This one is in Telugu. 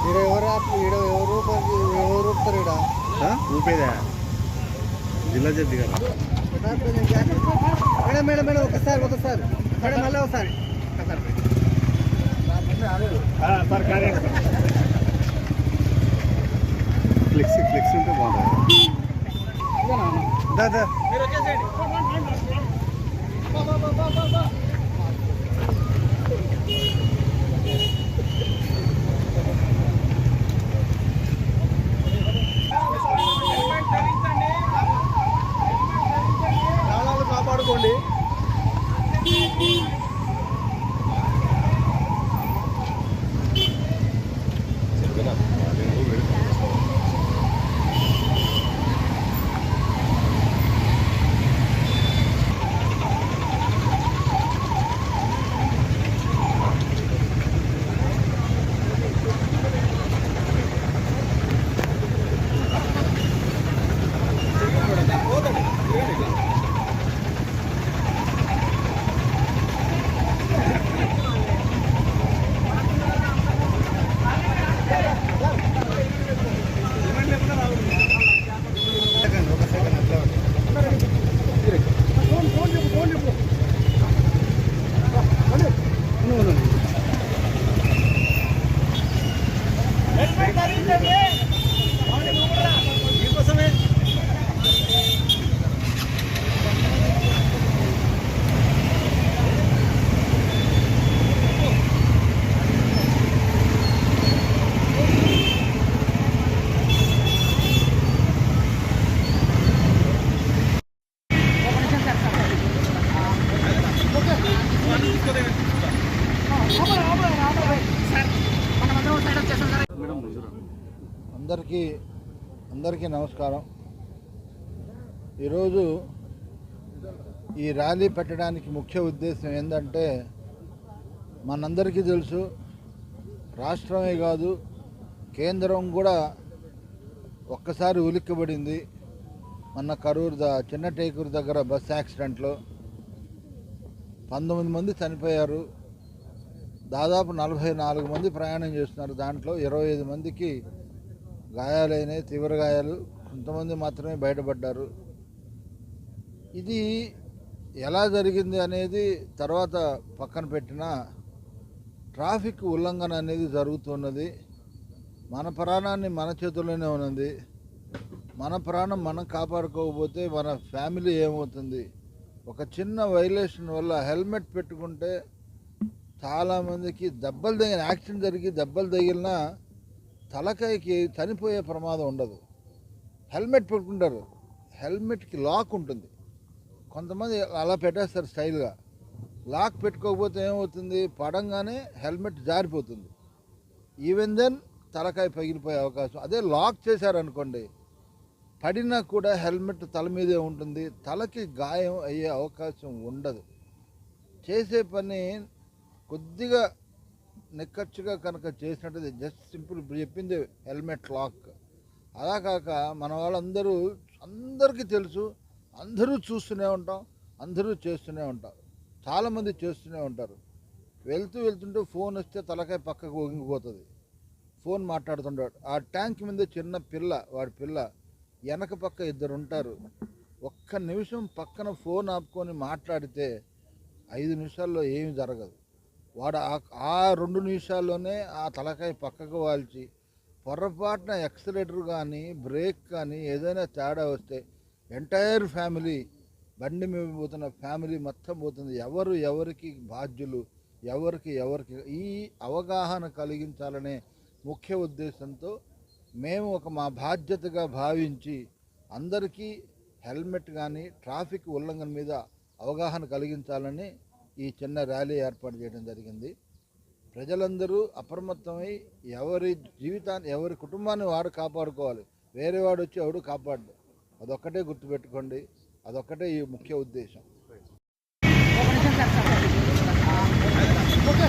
ఈడ ఎవరు ఆపు- ఈడ ఎవరు ఊపి- ఎవరు ఊపుతారు ఈడ ఊపేదా జిల్లా జడ్జి గారు మేడం మేడం మేడం ఒకసారి ఒకసారి మేడం మళ్ళీ ఒకసారి ఫ్లెక్సీ ఫ్లెక్సీ ఉంటే బాగుంటుంది దా, దా. ప్రాణాలు అందరికీ అందరికీ నమస్కారం. ఈరోజు ఈ ర్యాలీ పెట్టడానికి ముఖ్య ఉద్దేశం ఏంటంటే మనందరికీ తెలుసు రాష్ట్రమే కాదు కేంద్రం కూడా ఒక్కసారి ఉలిక్కబడింది మొన్న కరూరు ద చిన్న టేకూరు దగ్గర బస్ యాక్సిడెంట్లో. పంతొమ్మిది మంది చనిపోయారు. దాదాపు నలభై నాలుగు మంది ప్రయాణం చేస్తున్నారు. దాంట్లో ఇరవై ఐదు మందికి గాయాలైనాయి తీవ్ర గాయాలు కొంతమంది మాత్రమే బయటపడ్డారు. ఇది ఎలా జరిగింది అనేది తర్వాత పక్కన పెట్టిన ట్రాఫిక్ ఉల్లంఘన అనేది జరుగుతున్నది. మన ప్రాణాన్ని మన చేతుల్లోనే ఉన్నది. మన ప్రాణం మనం కాపాడుకోకపోతే మన ఫ్యామిలీ ఏమవుతుంది? ఒక చిన్న వైలేషన్ వల్ల హెల్మెట్ పెట్టుకుంటే చాలామందికి దెబ్బలు తగిన యాక్సిడెంట్ జరిగి దెబ్బలు తగిలినా తలకాయకి చనిపోయే ప్రమాదం ఉండదు. హెల్మెట్ పెట్టుకుంటారు. హెల్మెట్కి లాక్ ఉంటుంది. కొంతమంది అలా పెట్టేస్తారు స్టైల్గా. లాక్ పెట్టుకోకపోతే ఏమవుతుంది? పడంగానే హెల్మెట్ జారిపోతుంది. ఈవెన్ దెన్ తలకాయ పగిలిపోయే అవకాశం. అదే లాక్ చేశారనుకోండి పడినా కూడా హెల్మెట్ తల మీదే ఉంటుంది. తలకి గాయం అయ్యే అవకాశం ఉండదు. చేసే పని కొద్దిగా నిక్కచ్చుగా కనుక చేసినట్టు జస్ట్ సింపుల్ ఇప్పుడు చెప్పింది హెల్మెట్ లాక్. అలా కాక మన వాళ్ళందరూ అందరికీ తెలుసు అందరూ చూస్తూనే ఉంటాం అందరూ చేస్తూనే ఉంటారు చాలామంది చేస్తూనే ఉంటారు. వెళ్తూ వెళ్తుంటే ఫోన్ వస్తే తలకాయ పక్కకు ఒంగిపోతుంది ఫోన్ మాట్లాడుతుంటాడు. ఆ ట్యాంక్ మీద చిన్న పిల్ల వాడి పిల్ల వెనక పక్క ఇద్దరు ఉంటారు. ఒక్క నిమిషం పక్కన ఫోన్ ఆపుకొని మాట్లాడితే ఐదు నిమిషాల్లో ఏమి జరగదు. వాడు ఆ- ఆ రెండు నిమిషాల్లోనే ఆ తలకాయ పక్కకు వాల్చి పొరపాటున ఎక్సలేటర్ కానీ బ్రేక్ కానీ ఏదైనా తేడా వస్తే ఎంటైర్ ఫ్యామిలీ బండి మీద పోతున్న ఫ్యామిలీ మొత్తం పోతుంది. ఎవరు ఎవరికి బాధ్యులు ఎవరికి ఎవరికి ఈ అవగాహన కలిగించాలనే ముఖ్య ఉద్దేశంతో మేము ఒక మా బాధ్యతగా భావించి అందరికీ హెల్మెట్ కానీ ట్రాఫిక్ ఉల్లంఘన మీద అవగాహన కలిగించాలని ఈ చిన్న ర్యాలీ ఏర్పాటు చేయడం జరిగింది. ప్రజలందరూ అప్రమత్తమై ఎవరి జీవితాన్ని ఎవరి కుటుంబాన్ని వాడు కాపాడుకోవాలి. వేరే వాడు వచ్చి ఎవడు కాపాడు అదొక్కటే గుర్తుపెట్టుకోండి. అదొక్కటే ఈ ముఖ్య ఉద్దేశం. ఒక